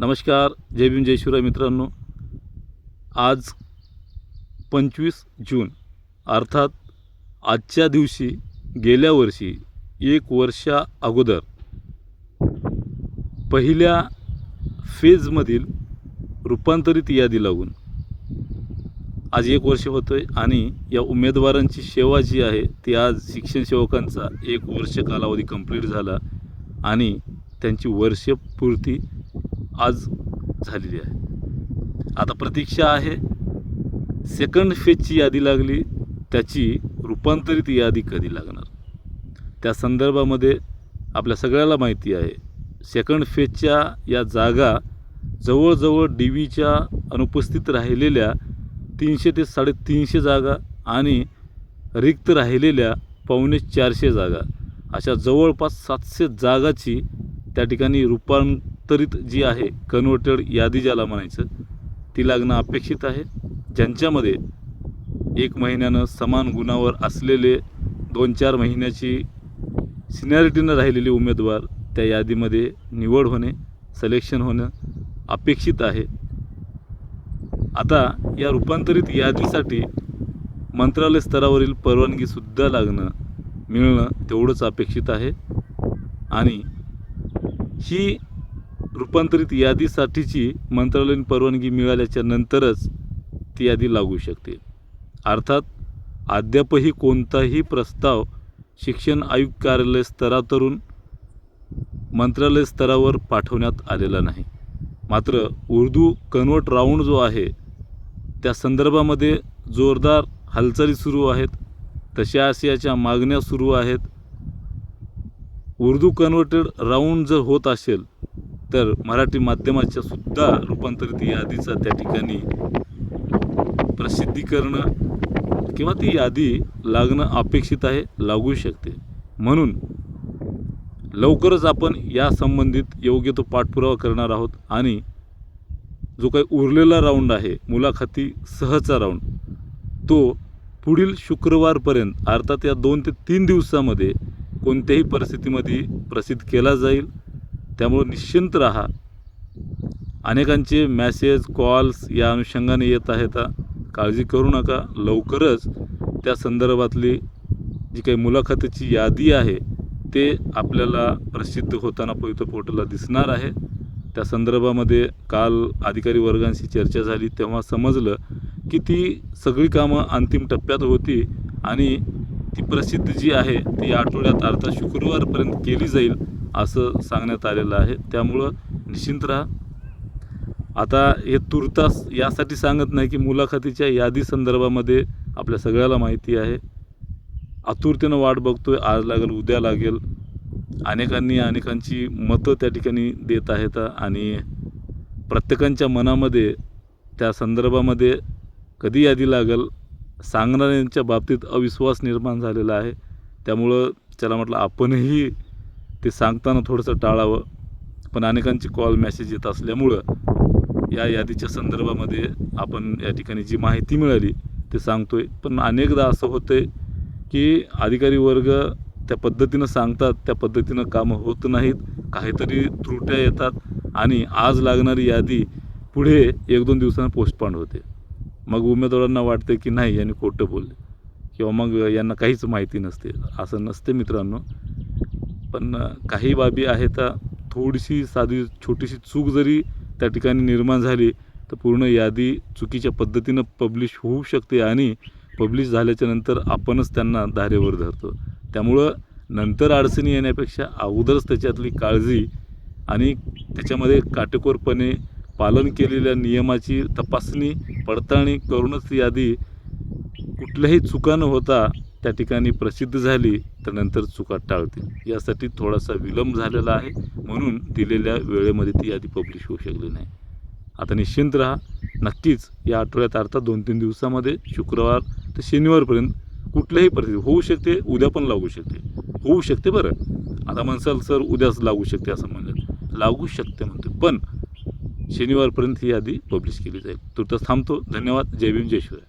नमस्कार जय भीम जय शिवराय मित्रांनो. आज पंचवीस जून अर्थात आजच्या दिवशी गेल्या वर्षी एक वर्षा अगोदर पहिल्या फेजमधील रूपांतरित यादी लागून आज एक वर्ष होतं आहे आणि या उमेदवारांची सेवा जी आहे ती आज शिक्षण सेवकांचा एक वर्ष कालावधी कंप्लीट झाला आणि त्यांची वर्षपूर्ती आज झालेली आहे. आता प्रतीक्षा आहे. सेकंड फेजची यादी लागली. त्याची रूपांतरित यादी कधी लागणार? त्या संदर्भामध्ये आपल्या सगळ्याला माहिती आहे. सेकंड फेजच्या या जागा जवळजवळ डी व्हीच्या अनुपस्थित राहिलेल्या तीनशे ते साडेतीनशे जागा आणि रिक्त राहिलेल्या पावणे चारशे जागा. अशा जवळपास सातशे जागाची त्या ठिकाणी रूपां रूपांतरित जी आहे कन्वर्टेड यादी ज्याला म्हणायचं ती लागणं अपेक्षित आहे. ज्यांच्यामध्ये एक महिन्यानं समान गुणावर असलेले दोन चार महिन्याची सिनियरिटीनं राहिलेले उमेदवार त्या यादीमध्ये निवड होणे सिलेक्शन होणं अपेक्षित आहे. आता या रूपांतरित यादीसाठी मंत्रालय स्तरावरील परवानगीसुद्धा लागणं मिळणं तेवढंच अपेक्षित आहे. आणि ही रूपांतरित यादीसाठीची मंत्रालयीन परवानगी मिळाल्याच्या नंतरच ती यादी लागू शकते. अर्थात अद्यापही कोणताही प्रस्ताव शिक्षण आयुक्त कार्यालय स्तरातरून मंत्रालय स्तरावर पाठवण्यात आलेला नाही. मात्र उर्दू कन्वर्ट राऊंड जो आहे त्या संदर्भामध्ये जोरदार हालचाली सुरू आहेत. तशा आशियाच्या मागण्या सुरू आहेत. उर्दू कन्वर्टेड राऊंड जर होत असेल तर मराठी माध्यमाच्या सुद्धा रूपांतरित यादीचा त्या ठिकाणी प्रसिद्धी करणं किंवा ती यादी लागणं अपेक्षित आहे लागू शकते. म्हणून लवकरच आपण या संबंधित योग्य तो पाठपुरावा करणार आहोत आणि जो काही उरलेला राऊंड आहे मुलाखती सहचा राऊंड तो पुढील शुक्रवारपर्यंत अर्थात या दोन ते तीन दिवसामध्ये कोणत्याही परिस्थितीमध्ये प्रसिद्ध केला जाईल. त्यामुळं निश्चिंत राहा. अनेकांचे मॅसेज कॉल्स या अनुषंगाने येत आहेत. काळजी करू नका. लवकरच त्या संदर्भातली जी काही मुलाखतीची यादी आहे ते आपल्याला प्रसिद्ध होताना पवित्र पोर्टलला दिसणार आहे. त्या संदर्भामध्ये काल अधिकारी वर्गांशी चर्चा झाली. तेव्हा समजलं की ती सगळी कामं अंतिम टप्प्यात होती आणि ती प्रसिद्ध जी आहे ती आठवड्यात अर्थात शुक्रवारपर्यंत केली जाईल. असं सांगण्यात आलेलं आहे. त्यामुळं निश्चिंत राहा. आता हे तुर्तास यासाठी सांगत नाही की मुलाखतीच्या यादी संदर्भामध्ये आपल्या सगळ्याला माहिती आहे. आतुरतेनं वाट बघतोय. आज लागेल उद्या लागेल. अनेकांनी अनेकांची मतं त्या ठिकाणी देत आहेत आणि प्रत्येकांच्या मनामध्ये त्या संदर्भामध्ये कधी यादी लागेल सांगणाऱ्यांच्या बाबतीत अविश्वास निर्माण झालेला आहे. त्यामुळं त्याला म्हटलं आपणही ते सांगताना थोडंसं टाळावं. पण अनेकांची कॉल मेसेज येत असल्यामुळं या यादीच्या संदर्भामध्ये आपण या ठिकाणी जी माहिती मिळाली ते सांगतोय. पण अनेकदा असं होतं की अधिकारी वर्ग त्या पद्धतीनं सांगतात त्या पद्धतीनं कामं होत नाहीत काहीतरी त्रुट्या येतात आणि आज लागणारी यादी पुढे एक दोन दिवसांनी पोस्टपॉन्ड होते. मग उमेदवारांना वाटते की नाही यांनी खोटं बोलले. किंवा मग यांना काहीच माहिती नसते. असं नसते मित्रांनो. पण काही बाबी आहेत थोडीशी साधी छोटीशी चूक जरी त्या ठिकाणी निर्माण झाली तर पूर्ण यादी चुकीच्या पद्धतीनं पब्लिश होऊ शकते आणि पब्लिश झाल्याच्यानंतर आपणच त्यांना धारेवर धरतो. त्यामुळं नंतर अडचणी येण्यापेक्षा अगोदरच त्याच्यातली काळजी आणि त्याच्यामध्ये काटेकोरपणे पालन केलेल्या नियमाची तपासणी पडताळणी करूनच यादी कुठल्याही चुका न होता त्या ठिकाणी प्रसिद्ध झाली तर नंतर चुका टाळतील. यासाठी थोडासा विलंब झालेला आहे म्हणून दिलेल्या वेळेमध्ये ती यादी पब्लिश होऊ शकली नाही. आता निश्चिंत राहा. नक्कीच या आठवड्यात अर्थात दोन तीन दिवसामध्ये शुक्रवार ते शनिवारपर्यंत कुठल्याही परिस्थिती होऊ शकते उद्या पण लागू शकते. होऊ शकते बरं. आता म्हणसाल सर उद्याच लागू शकते असं म्हणलं. लागू शकते म्हणते पण शनिवारपर्यंत ही यादी पब्लिश केली जाईल. तुर्तास थांबतो. धन्यवाद. जय भीम जय शिवराय.